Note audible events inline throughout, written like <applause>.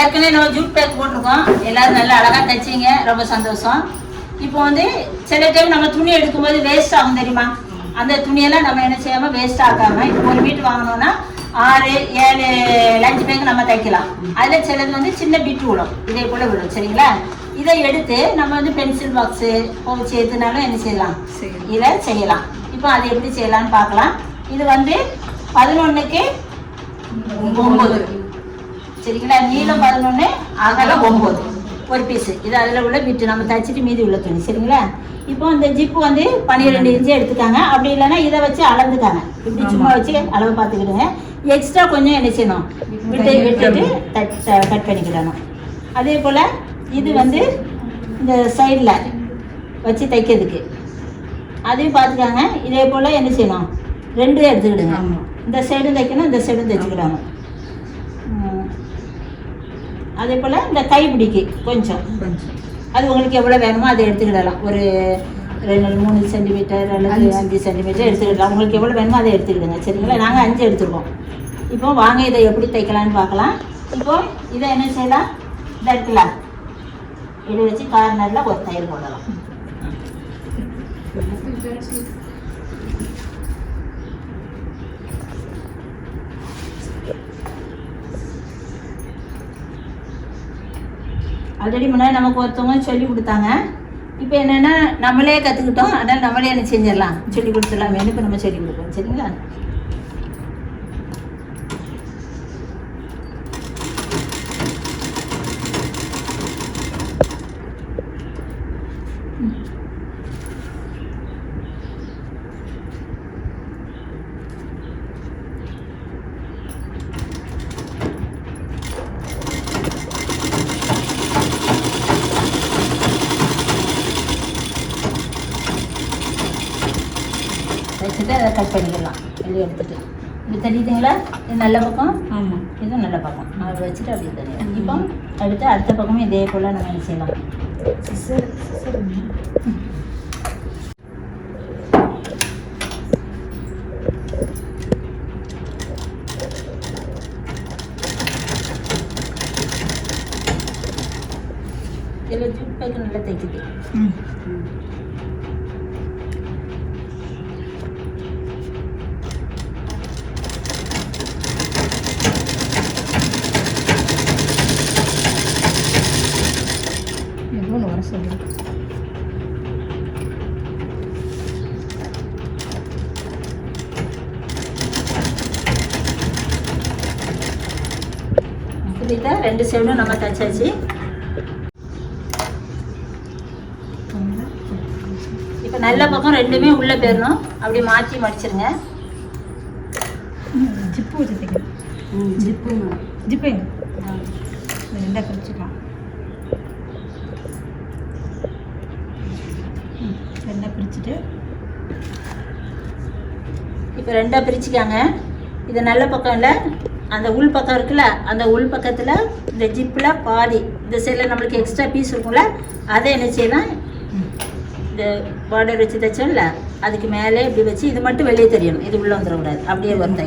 ஏற்கனவே நம்ம jute bag போட்டிருக்கோம். எல்லாரும் நல்லா அழகா தைச்சிங்க. ரொம்ப சந்தோஷம். இப்போ வந்து சில டைம் நம்ம துணி எடுக்கும்போது வேஸ்ட் ஆகும் தெரியுமா? அந்த துணியெல்லாம் நம்ம என்ன செய்யாம வேஸ்ட் ஆகாம இப்போ ஒரு மீட்டர் வாங்கினோம்னா ஆறு ஏழு லஞ்ச் பேக் நம்ம தைக்கலாம். அதுல சிலது வந்து சின்ன பிட் விடும். இதே போல விடும். சரிங்களா? இதை எடுத்து நம்ம வந்து பென்சில் பாக்ஸு பவுச் எதுனாலும் என்ன செய்யலாம்? இதை செய்யலாம். இப்போ அது எப்படி செய்யலாம்னு பார்க்கலாம். இது வந்து பதினொன்றுக்கு ஒம்பது சரிங்களா? நீளம் பதினொன்று அகலம் ஒம்பது. ஒரு பீஸு இது அதில் உள்ள பிட்டு நம்ம தச்சுட்டு மீதி உள்ள துணி. சரிங்களா? இப்போ இந்த ஜிப்பு வந்து பன்னிரெண்டு இன்ச்சு எடுத்துக்காங்க. அப்படி இல்லைன்னா இதை வச்சு அளந்துக்காங்க. இப்படி சும்மா வச்சு அளவு பார்த்துக்கிடுங்க. எக்ஸ்ட்ரா கொஞ்சம் என்ன செய்யணும்? விட்டு விட்டுட்டு கட் பண்ணிக்கிடணும். அதே போல் இது வந்து இந்த சைடில் வச்சு தைக்கிறதுக்கு. அதையும் பார்த்துக்காங்க. இதே போல் என்ன செய்யணும்? ரெண்டு எடுத்துக்கிடுங்க. இந்த சைடும் தைக்கணும் இந்த சைடும் தைச்சுக்கிடணும். அதே போல் இந்த கைப்பிடிக்கு கொஞ்சம். அது உங்களுக்கு எவ்வளோ வேணுமோ அதை எடுத்துக்கிடலாம். ஒரு ரெண்டு மூணு சென்டிமீட்டர் அல்லது அஞ்சு. சென்டிமீட்டர் எடுத்துக்கிடலாம். உங்களுக்கு எவ்வளோ வேணுமோ அதை எடுத்துக்கிடுங்க. சரிங்களா? நாங்கள் அஞ்சு எடுத்துருக்கோம் இப்போ வாங்க இதை எப்படி தைக்கலாம்னு பார்க்கலாம். இப்போ இதை என்ன செய்யலாம்? இதை இருக்கலாம் இதை வச்சு கார்னரில் ஒரு தையல் போடலாம். <laughs> ஆல்ரெடி முன்னாடி நமக்கு ஒருத்தவங்க சொல்லி கொடுத்தாங்க. இப்போ என்னென்னா நம்மளே கற்றுக்கிட்டோம் அதனால் நம்மளே என்ன செஞ்சிடலாம்? சொல்லி கொடுத்துடலாம். எனக்கு நம்ம சொல்லி கொடுப்போம் சரிங்களா? வச்சுட்டு அதை கட் பண்ணிக்கலாம் வெளியே எடுத்துட்டு இது தெரியுதுங்களா? இது நல்ல பக்கம்? ஆமாம் இது நல்ல பக்கம். அதை வச்சுட்டு அப்படியே தெரியும். இப்போ அடுத்து அடுத்த பக்கமும் இதே போல் நம்ம என்ன செய்யலாம். இதில் ஜூட் பேக் நல்லா தைக்குது ம் எவ்வளோ வர சொல்லுங்க புரியுதா ரெண்டு சைடும் நம்ம தைச்சாச்சு இப்போ நல்ல பக்கம் ரெண்டுமே உள்ளே போயிடணும். அப்படி மாற்றி மடிச்சிருங்க. ஜிப்பு வச்சு தைக்கிறேன் ஜிப்பு. ஜிப்பு ரெண்டாக பிரிச்சுக்கலாம் ரெண்டாக பிரிச்சுட்டு. இப்போ ரெண்டாக பிரிச்சுக்காங்க. இது நல்ல பக்கம் இல்லை? அந்த உள் பக்கம் இருக்குல்ல அந்த உள் பக்கத்தில் இந்த ஜிப்பில் பாதி இந்த சைடில் நம்மளுக்கு எக்ஸ்ட்ரா பீஸ் இருக்கும்ல அதை என்ன செய்யலாம் இந்த பார்டர் வச்சு தைச்சோம்ல அதுக்கு மேலே இப்படி வச்சு இது மட்டும் வெளியே தெரியணும். இது உள்ளே வந்துடக்கூடாது. அப்படியே வருது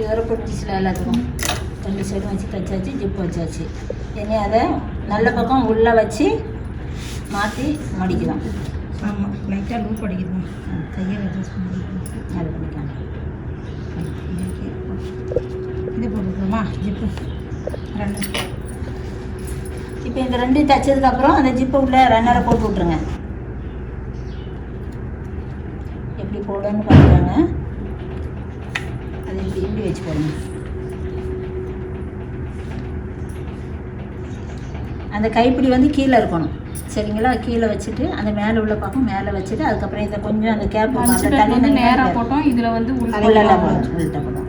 இதோட பொட்டிச்சில் எல்லாத்துக்கும். ரெண்டு சைடும் வச்சு தைச்சாச்சு ஜிப்பு வச்சாச்சு. இனி அதை நல்ல பக்கம் உள்ளே வச்சு மாற்றி மடிக்கலாம். ஆமாம் லைட்டாக லூப் அடிக்குதுமா கையை அட்ஜஸ்ட் பண்ணிக்கலாம். அது பண்ணிக்கலாம். இது போட்டுக்கலாமா? ஜிப்பு ரெண்டு இப்போ இந்த ரெண்டையும் தைச்சதுக்கப்புறம் அந்த ஜிப்பை உள்ள ரன்னரை போட்டு விட்ருங்க எப்படி போடணும்னு பார்க்குறாங்க இப்படி வச்சு போடுங்க அந்த கைப்பிடி வந்து கீழே இருக்கணும். சரிங்களா? கீழே வச்சுட்டு அந்த மேலே உள்ள பக்கம் மேலே வச்சுட்டு அதுக்கப்புறம் இதை கொஞ்சம் அந்த கேப் லஞ்ச் பேக் வந்து நேரா போட்டோம். இதுல வந்து உள்ள போடும் உள்ட்ட போடும்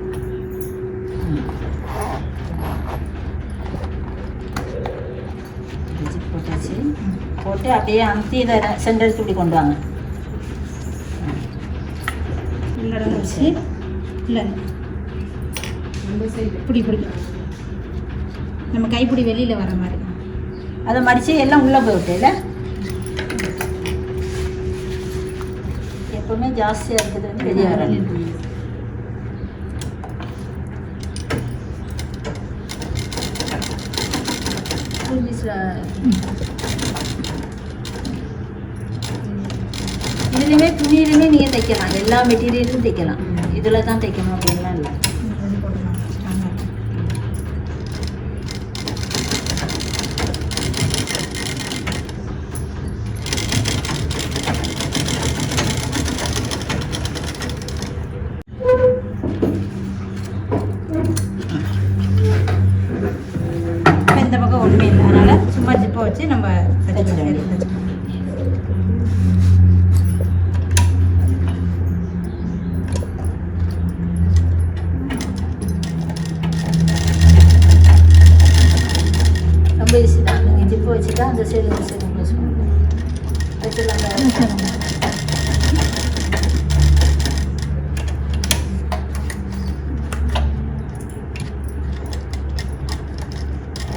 போட்டாச்சு. போட்டு அப்படியே அமுத்தி இதை சென்டருக்கு இப்படி கொண்டு வாங்க. வச்சு. இல்லை. இப்படி இப்படி நம்ம கைப்பிடி வெளியில் வர மாதிரி. அதை மடித்து எல்லாம் உள்ளே போயிட்டேல இல்லை எப்பவுமே ஜாஸ்தியாக இருக்குது வந்து வெளியே வரணும் இதுலேயுமே துணியிலுமே நீங்கள் தைக்கலாம். எல்லா மெட்டீரியலும் தைக்கலாம். இதில் தான் தைக்கணும் அப்படின்லாம் இல்லை.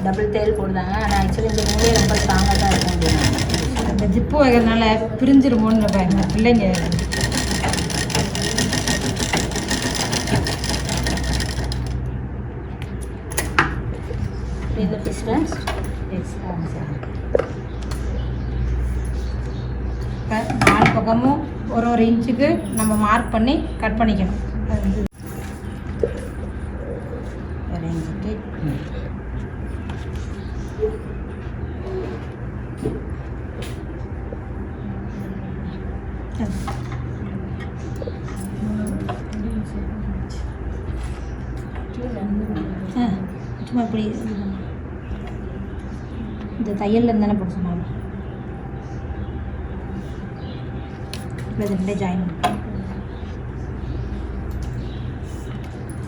டபுள் தையல் போடுதாங்க ஆனால் ஆக்சுவலி இந்த நூலே ரொம்ப ஸ்ட்ராங்காக தான் இருக்கும் அப்படின்னா. அந்த ஜிப்பு வைக்கிறதுனால பிரிஞ்சிருமோன்னு பயங்க பிள்ளைங்க. இந்த பீஸில் எக்ஸ்ட்ரா இப்போ நாலு பக்கமும் ஒரு ஒரு இன்ச்சுக்கு நம்ம மார்க் பண்ணி கட் பண்ணிக்கணும். அது வந்து வரைஞ்சிட்டு சும்மா இப்படி. இந்த தையல்லேருந்து தானே போட சொன்னாங்க இப்போ இது ரெண்டே ஜாயின்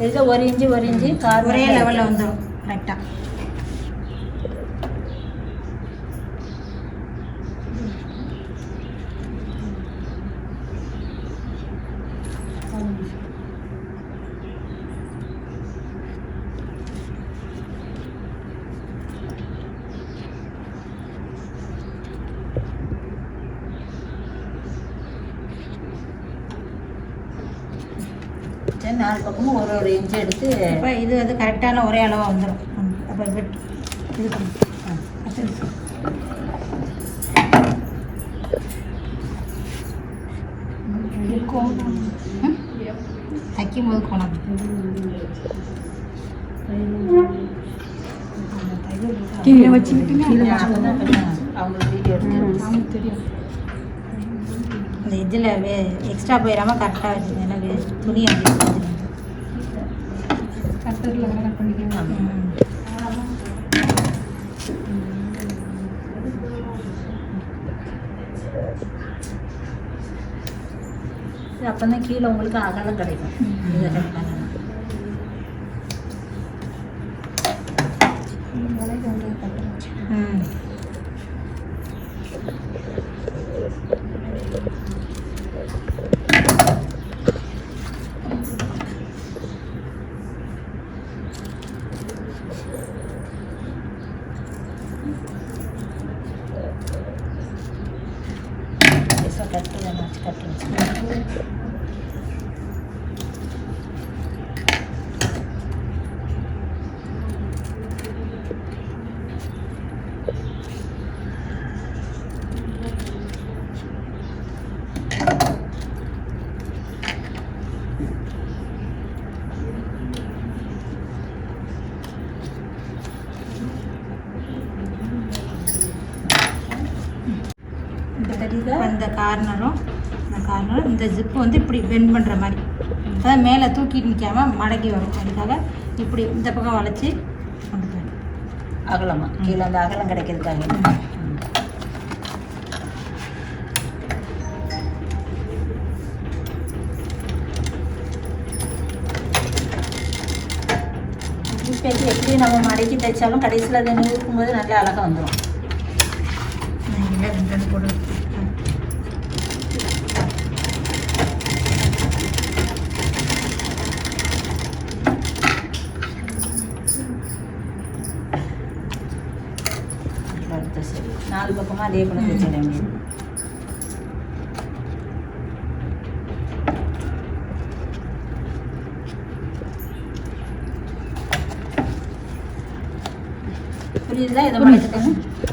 இது ஒரு இன்ச்சு ஒரு இன்ச்சு கார் ஒரே லெவலில் வந்துடும் கரெக்டாக சரி நாலு பக்கமும் ஒரு ஒரு இன்ச்சு எடுத்து இப்போ இது வந்து கரெக்டான ஒரே அளவாக வந்துடும் அப்போ வெட் இது? தைக்கும் போது கோணம். கீழே வச்சுக்கிட்டுங்க? கீழே அவங்களுக்கு வீடியோ எடுத்து இந்த இதில் வே எக்ஸ்ட்ரா போயிடாமல் கரெக்டாக வச்சுக்கோங்க ஏன்னா வே- துணி அப்படி ம். அப்போ தான் கீழே உங்களுக்கு அகலம் கிடைக்கும். இதை இந்த கார்னரும் இந்த கார்னரும் இந்த ஜிப்பு வந்து இப்படி பெண்ட் பண்ணுற மாதிரி. அதான் மேலே தூக்கிட்டு நிற்காமல் மடக்கி வரும். அதுக்காக இப்படி இந்த பக்கம் வளைச்சி கொண்டு போயிடும். அகலமாக கீழே அந்த அகலம் கிடைக்கிறதுக்காக. ம். எப்படி நம்ம மடக்கி தைச்சாலும் கடைசியில் அதை போது நல்லா அழகாக வந்துடும் நாலு பக்கமாக அதே போல தைச்சிட வேண்டியது जा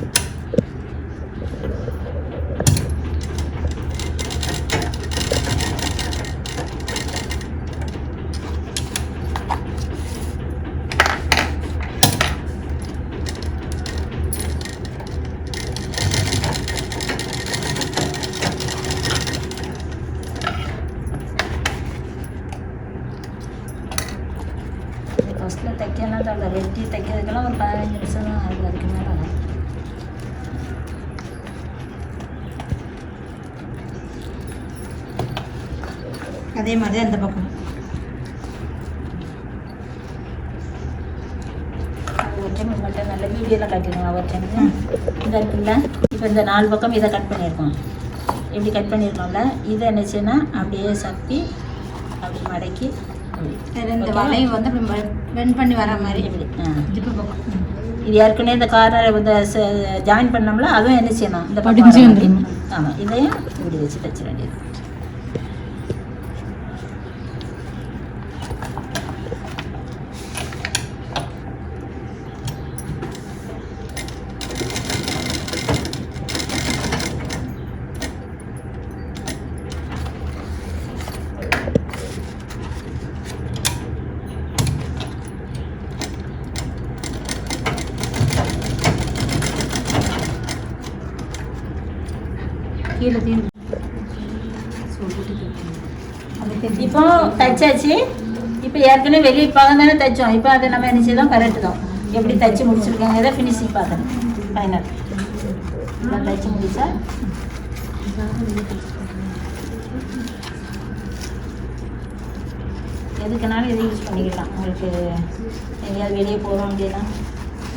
தைக்கிறதுக்கெல்லாம் ஒரு பதினஞ்சு நிமிஷம் தான் ஆகுது அதுக்கு மேலே ஆகும் அதே மாதிரி தான் இந்த பக்கம். ஒரு டைம் உங்கள்கிட்ட நல்ல வீடியோலாம் காட்டிடுவோம் ஒரு டைம் இருக்குல்ல இப்போ இந்த நாலு பக்கம் இதை கட் பண்ணியிருக்கோம். இப்படி கட் பண்ணியிருக்கோம்ல இதை என்னச்சுன்னா அப்படியே சப்பி அப்படி மடக்கி இந்த? வளைவு வந்து அப்படி பெண்ட் பண்ணி வர மாதிரி ஜிப்பு பக்கம். இது ஏற்கனவே இந்த காரை இந்த ஜாயின் பண்ணோம்ல அதுவும் என்ன செய்யணும் இந்த. மாதிரி. ஆமாம் இதையும் இப்படி வச்சு தச்சிட வேண்டியது கீழே தீர்ந்து இப்போ தைச்சாச்சு. இப்போ ஏற்கனவே வெளியே பக்கம் தானே தைச்சோம். இப்போ அதை நம்ம என்ன செய்தோம் கரெக்டு தான். எப்படி தைச்சு முடிச்சிருக்காங்க? ஃபினிஷிங் பார்க்கணும். ஃபைனல் நான் தைச்சு முடிச்சா? எதுக்குனாலும் இதை யூஸ் பண்ணிக்கலாம். உங்களுக்கு எங்கேயாவது வெளியே போகிறோம் அப்படின்னா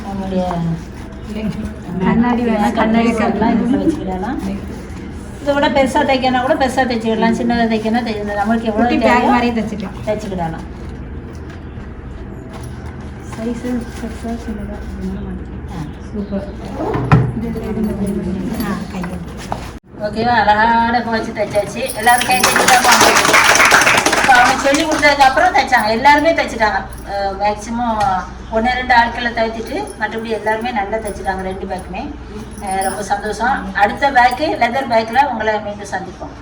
நம்மளுடைய கண்ணாடி கண்ணாடி வச்சுக்கிடலாம் இதை விட பெருசாக தைக்கனா கூட பெருசாக தைச்சிக்கிடலாம் சின்னதாக தைக்கனா தை நம்மளுக்கு எவ்வளோ பேக் மாதிரியே தச்சுக்கலாம் தைச்சிக்கிடலாம் சைஸு பெருசாக சின்னதாக ஆ சூப்பர் ஆ கையில் ஓகேவா அழகான குறைச்சி தைச்சாச்சு எல்லாரும் கை தைச்சிட்டாங்க இப்போ அவங்க சொல்லி கொடுத்ததுக்கு அப்புறம் தைச்சாங்க எல்லாருமே தைச்சிட்டாங்க மேக்ஸிமம் ஒன்று ரெண்டு ஆட்களை தைச்சிட்டு மற்றபடி எல்லாருமே நல்லா தைச்சிட்டாங்க ரெண்டு பேக்குமே ரொம்ப சந்தோஷம். அடுத்த பேக்கு லெதர் பேக்கில் உங்களை மீண்டும் சந்திப்போம்.